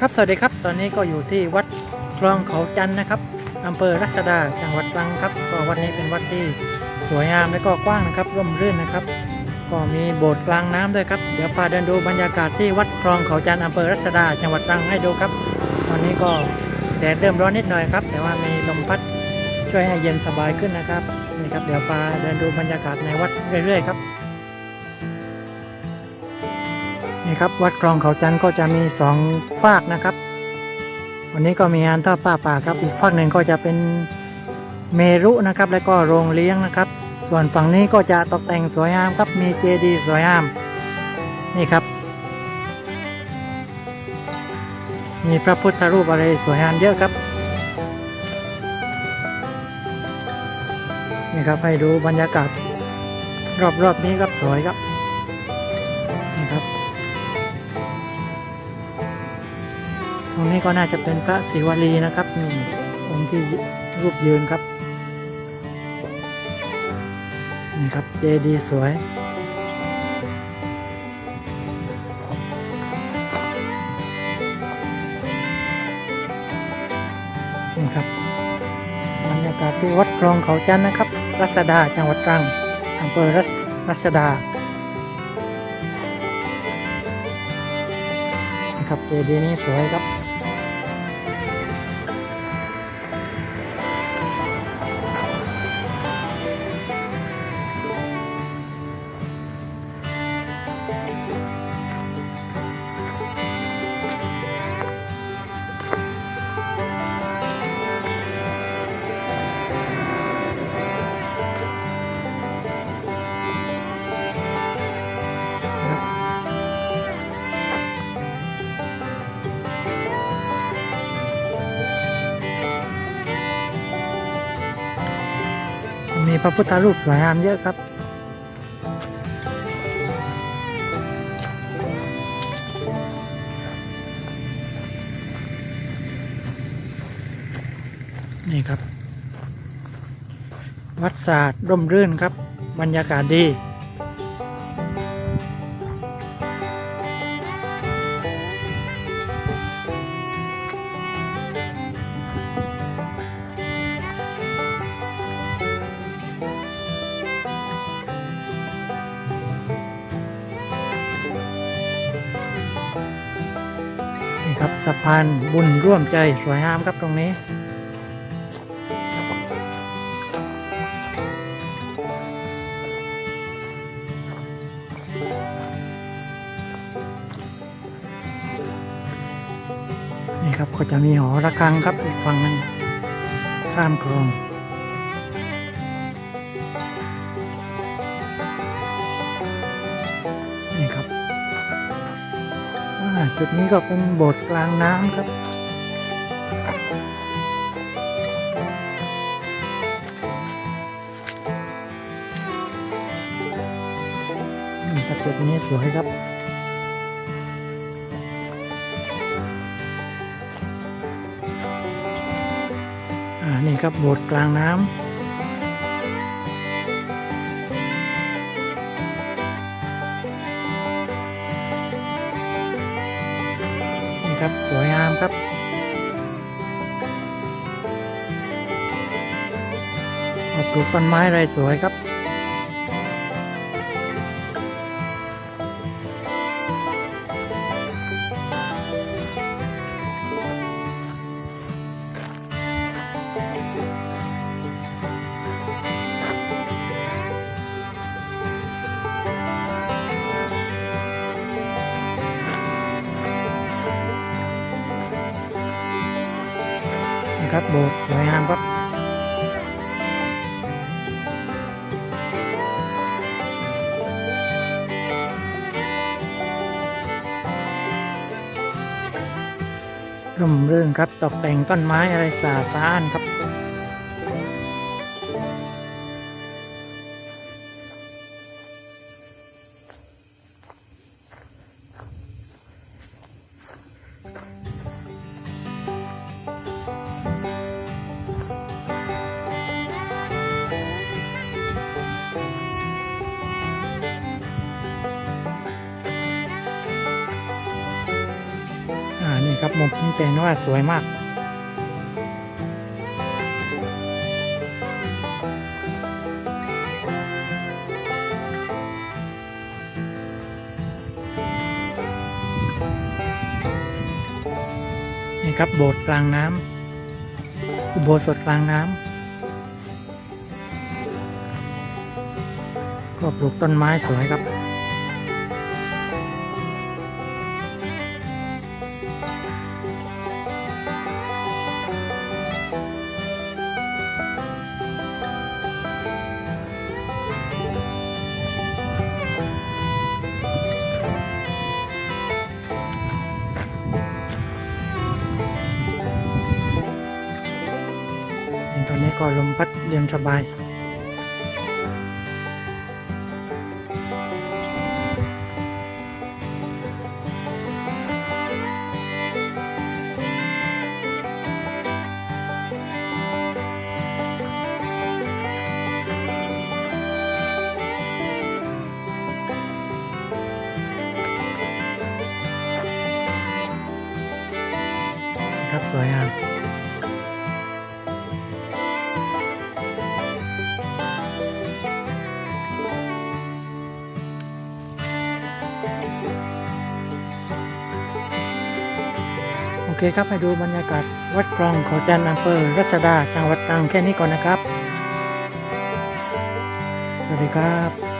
ครับสวัสดีครับ ตอนนี้ก็อยู่ที่วัดคลองเขาจันนะครับอำเภอรัชดาจังหวัดตรังครับ ก็วัดนี้เป็นวัดที่สวยงามและก็กว้างนะครับ ร่มรื่นนะครับ ก็มีโบสถ์กลางน้ำด้วยครับ เดี๋ยวพาเดินดูบรรยากาศที่วัดคลองเขาจันอำเภอรัชดา จังหวัดตรังให้ดูครับ ตอนนี้ก็แดดเริ่มร้อนนิดหน่อยครับ แต่ว่ามีลมพัดช่วยให้เย็นสบายขึ้นนะครับนี่ครับเดี๋ยวพาเดินดูบรรยากาศในวัดเรื่อยๆครับ นี่ครับวัดคลองเขาจันทร์ก็จะมีสองฝากนะครับ วันนี้ก็มีงานทอดผ้าป่าครับ อีกฝากหนึ่งก็จะเป็นเมรุนะครับ แล้วก็โรงเลี้ยงนะครับ ส่วนฝั่งนี้ก็จะตกแต่งสวยงามครับมีเจดีย์สวยงามนี่ครับ มีพระพุทธรูปอะไรสวยงามเยอะครับนี่ครับให้ดูบรรยากาศ รอบๆนี้ครับสวยครับ ตรงนี้ก็น่าจะเป็นพระศิวลีนะครับนี่องค์ที่รูปยืนครับ นี่ครับเจดีย์สวยนี่ครับบรรยากาศที่วัดคลองเขาจันทร์นะครับ รัชดาจังหวัดตรังอำเภอรัชรัชดานะครับเจดีย์นี้สวยครับ มีพระพุทธรูปสวยงามเยอะครับ นี่ครับ วัดศาสตร์ร่มรื่นครับ บรรยากาศดี นี่ครับสะพานบุญร่วมใจสวยงามครับตรงนี้ นี่ครับก็จะมีหอระฆังครับอีกฝั่งหนึงข้ามคลอง จุดนี้ก็เป็นโบสถ์กลางน้ำครับ จุดนี้สวยครับอ่านี่ครับโบสถ์กลางน้ำ ครับ สวยงามครับ ปลูกต้นไม้อะไรสวยครับ ครับโบสถ์สวยงามครับร่มรื่นครับตกแต่งต้นไม้อะไรสาสะอ้านครับน ครับมุมนี้จะเห็นว่าสวยมาก นี่ครับโบสถ์กลางน้ำอุโบสถกลางน้ำก็ปลูกต้นไม้สวยครับ ก็ลมพัดเย็นสบาย ครับสวยงาม เคครับให้ดูบรรยากาศวัดคลองเขาจันอำเภอรัชดาจังหวัดตรังแค่นี้ก่อนนะครับ สวัสดีครับ